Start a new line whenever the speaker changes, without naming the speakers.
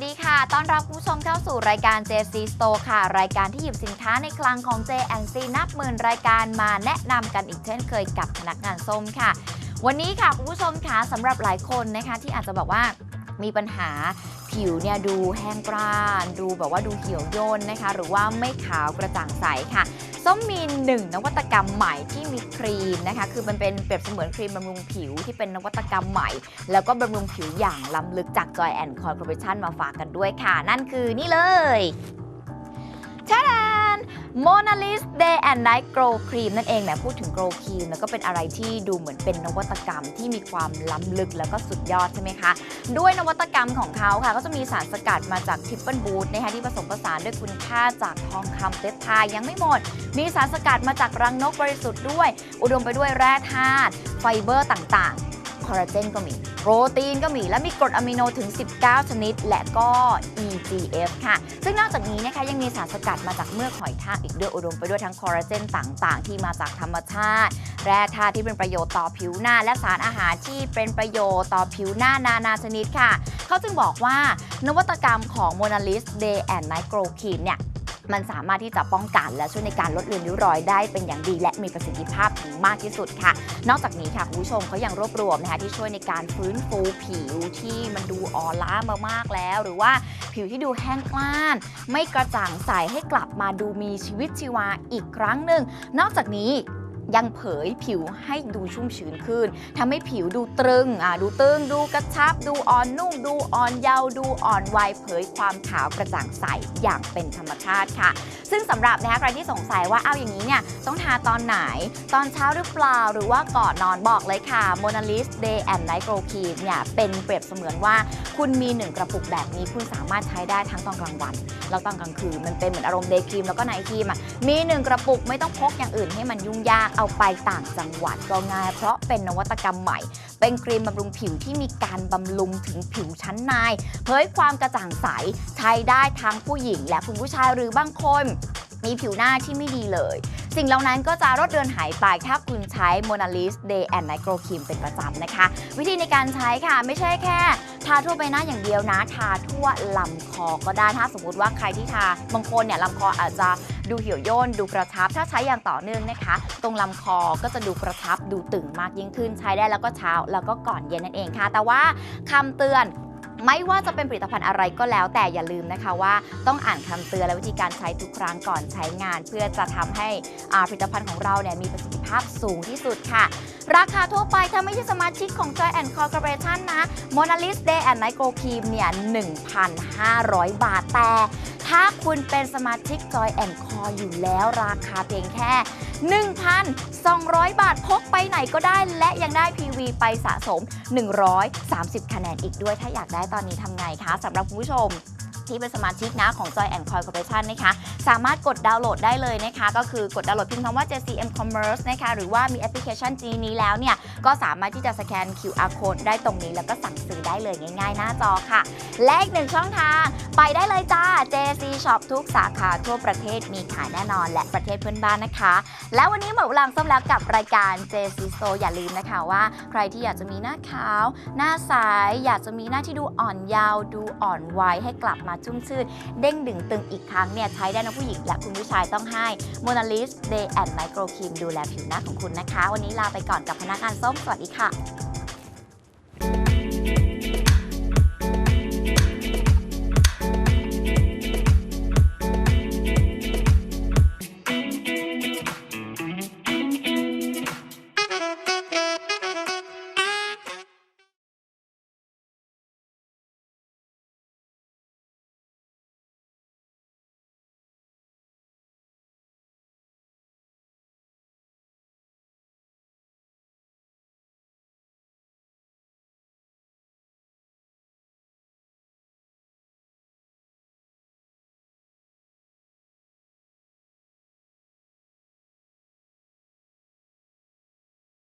สวัสดีค่ะ ต้อนรับคุณผู้ชมเข้าสู่รายการ JC Store ค่ะ รายการที่หยิบสินค้าในคลังของ J&C นับหมื่นรายการมาแนะนำกันอีกเช่นเคยกับพนักงานส้มค่ะ วันนี้ค่ะคุณผู้ชมค่ะสำหรับหลายคนนะคะที่อาจจะบอกว่ามีปัญหาผิวเนี่ยดูแห้งกร้าน ดูแบบว่าดูเหี่ยวย่นนะคะ หรือว่าไม่ขาวกระจ่างใสค่ะ ส้มมีหนึ่งนวัตกรรมใหม่ที่มีครีมนะคะ คือมันเป็นเปรียบเสมือนครีมบำรุงผิวที่เป็นนวัตกรรมใหม่ แล้วก็บำรุงผิวอย่างล้ำลึกจาก Joy and Corporation มาฝากกันด้วยค่ะ นั่นคือนี่เลย ชาดาน Mona Lisa Day and Night Glow Cream นั่นเองแหมพูดถึง Glow Cream แล้วก็เป็นอะไรที่ดูเหมือนเป็นนวัตกรรมที่มีความล้ำลึกแล้วก็สุดยอดใช่ไหมคะ ด้วยนวัตกรรมของเขาค่ะ ก็จะมีสารสกัดมาจากทิปเปิลบูทนะคะที่ผสมผสานด้วยคุณค่าจากทองคำเปปไทด์ยังไม่หมด มีสารสกัดมาจากรังนกบริสุทธิ์ด้วย อุดมไปด้วยแร่ธาตุไฟเบอร์ต่างๆ อลลาเจนก็มี โปรตีนก็มี และมีกรดอะมิโนถึง 19 ชนิด และก็ EGF ค่ะ ซึ่งนอกจากนี้นะคะยังมีสารสกัดมาจากเมือกหอยทากอีกด้วยอุดมไปด้วยทั้งคอลลาเจนต่างๆ ที่มาจากธรรมชาติ แร่ธาตุที่เป็นประโยชน์ต่อผิวหน้า และสารอาหารที่เป็นประโยชน์ต่อผิวหน้านานาชนิดค่ะ เขาจึงบอกว่านวัตกรรมของ Mona Lisa Day and Night Glow Cream เนี่ย มันสามารถที่จะป้องกันและช่วยในการลดเลือนริ้วรอยได้เป็นอย่างดี และมีประสิทธิภาพถึงมากที่สุดค่ะ นอกจากนี้ค่ะคุณผู้ชมเขายังรวบรวมนะคะที่ช่วยในการฟื้นฟูผิวที่มันดูอ่อนล้ามามากแล้ว หรือว่าผิวที่ดูแห้งกร้าน ไม่กระจ่างใสให้กลับมาดูมีชีวิตชีวาอีกครั้งหนึ่งนอกจากนี้ ยังเผยผิวให้ดูชุ่มชื้นขึ้นทำให้ผิวดูตรึงอ่าดูตึง ดูกระชับ ดูอ่อนนุ่ม ดูอ่อนเยาว์ดูอ่อนวัยเผยความขาวกระจ่างใสอย่างเป็นธรรมชาติค่ะ ซึ่งสำหรับนะคะใครที่สงสัยว่าเอาอย่างนี้เนี่ยต้องทาตอนไหน ตอนเช้าหรือเปล่าหรือว่าก่อนนอนบอกเลยค่ะ Mona l i s Day and Night Glow Cream เนี่ยเป็นเปรียบเสมือนว่า คุณมีหนึ่งกระปุกแบบนี้คุณสามารถใช้ได้ทั้งตอนกลางวัน แล้วตอนกลางคืนมันเป็นเหมือนอารมณ์เดย์ครีมแล้วก็ไนท์ครีมอะมีหนึ่งกระปุกไม่ต้องพกอย่างอื่นให้มันยุ่งยากเอาไปต่างจังหวัดก็ง่าย เพราะเป็นนวัตกรรมใหม่ เป็นครีมบำรุงผิวที่มีการบำรุงถึงผิวชั้นในเผยความกระจ่างใสใช้ได้ทั้งผู้หญิง และคุณผู้ชายหรือบางคนมีผิวหน้าที่ไม่ดีเลย สิ่งเหล่านั้นก็จะลดเดือนหายไป ถ้าคุณใช้ Mona Lisa Day and Night Glow Cream เป็นประจำนะคะ วิธีในการใช้ค่ะ ไม่ใช่แค่ ทาทั่วใบหน้าอย่างเดียวนะ ทาทั่วลำคอก็ได้ถ้าสมมติว่าใครที่ทาบางคนเนี่ยลำคออาจจะ ดูเหี่ยวย่นดูกระชับ ถ้าใช้อย่างต่อเนื่องนะคะ ตรงลำคอก็จะดูกระชับดูตึงมากยิ่งขึ้นใช้ได้แล้วก็เช้าแล้วก็ก่อนเย็นนั่นเองค่ะ แต่ว่าคำเตือนไม่ว่าจะเป็นผลิตภัณฑ์อะไรก็แล้วแต่อย่าลืมนะคะว่าต้องอ่านคำเตือนและวิธีการใช้ทุกครั้งก่อนใช้งาน เพื่อจะทำให้ผลิตภัณฑ์ของเราเนี่ยมีประสิทธิภาพสูงที่สุดค่ะ ราคาทั่วไปถ้าไม่ใช่สมาชิกของ Joy and Corporation นะ Mona Lisa Day and Night Go Cream เนี่ย 1,500 บาทแต่ ถ้าคุณเป็นสมาชิก Joy and Core อยู่แล้วราคาเพียงแค่ 1,200 บาทพกไปไหนก็ได้ และยังได้ PV ไปสะสม 130 คะแนนอีกด้วย ถ้าอยากได้ตอนนี้ทำไงคะสำหรับคุณผู้ชม ที่เป็นสมาชิกนะของ Joy and Coin Corporation นะคะสามารถกดดาวน์โหลดได้เลยนะคะ ก็คือกดดาวน์โหลดพิมพ์คำว่า JCM Commerce นะคะหรือว่ามีแอปพลิเคชัน G นี้แล้วเนี่ยก็สามารถที่จะสแกน QR code ได้ตรงนี้แล้วก็สั่งซื้อได้เลยง่าย ๆ หน้าจอค่ะ และอีกหนึ่งช่องทางไปได้เลยจ้า JC Shop ทุกสาขาทั่วประเทศมีขายแน่นอน และประเทศเพื่อนบ้านนะคะ แล้ววันนี้หมดเวลาส้มแล้วกับรายการ JC Store อย่าลืมนะคะว่า ใครที่อยากจะมีหน้าขาว หน้าใสอยากจะมีหน้าที่ดูอ่อนยาวดูอ่อนวัยให้กลับมาชุ่มชื่น เด้งดึงตึงอีกครั้งเนี่ยใช้ได้ทั้งผู้หญิงและคุณผู้ชายต้องให้ Mona Lisa Day and Micro Cream ดูแลผิวหน้าของคุณนะคะ วันนี้ลาไปก่อนกับพนักงานส้มสวัสดีค่ะ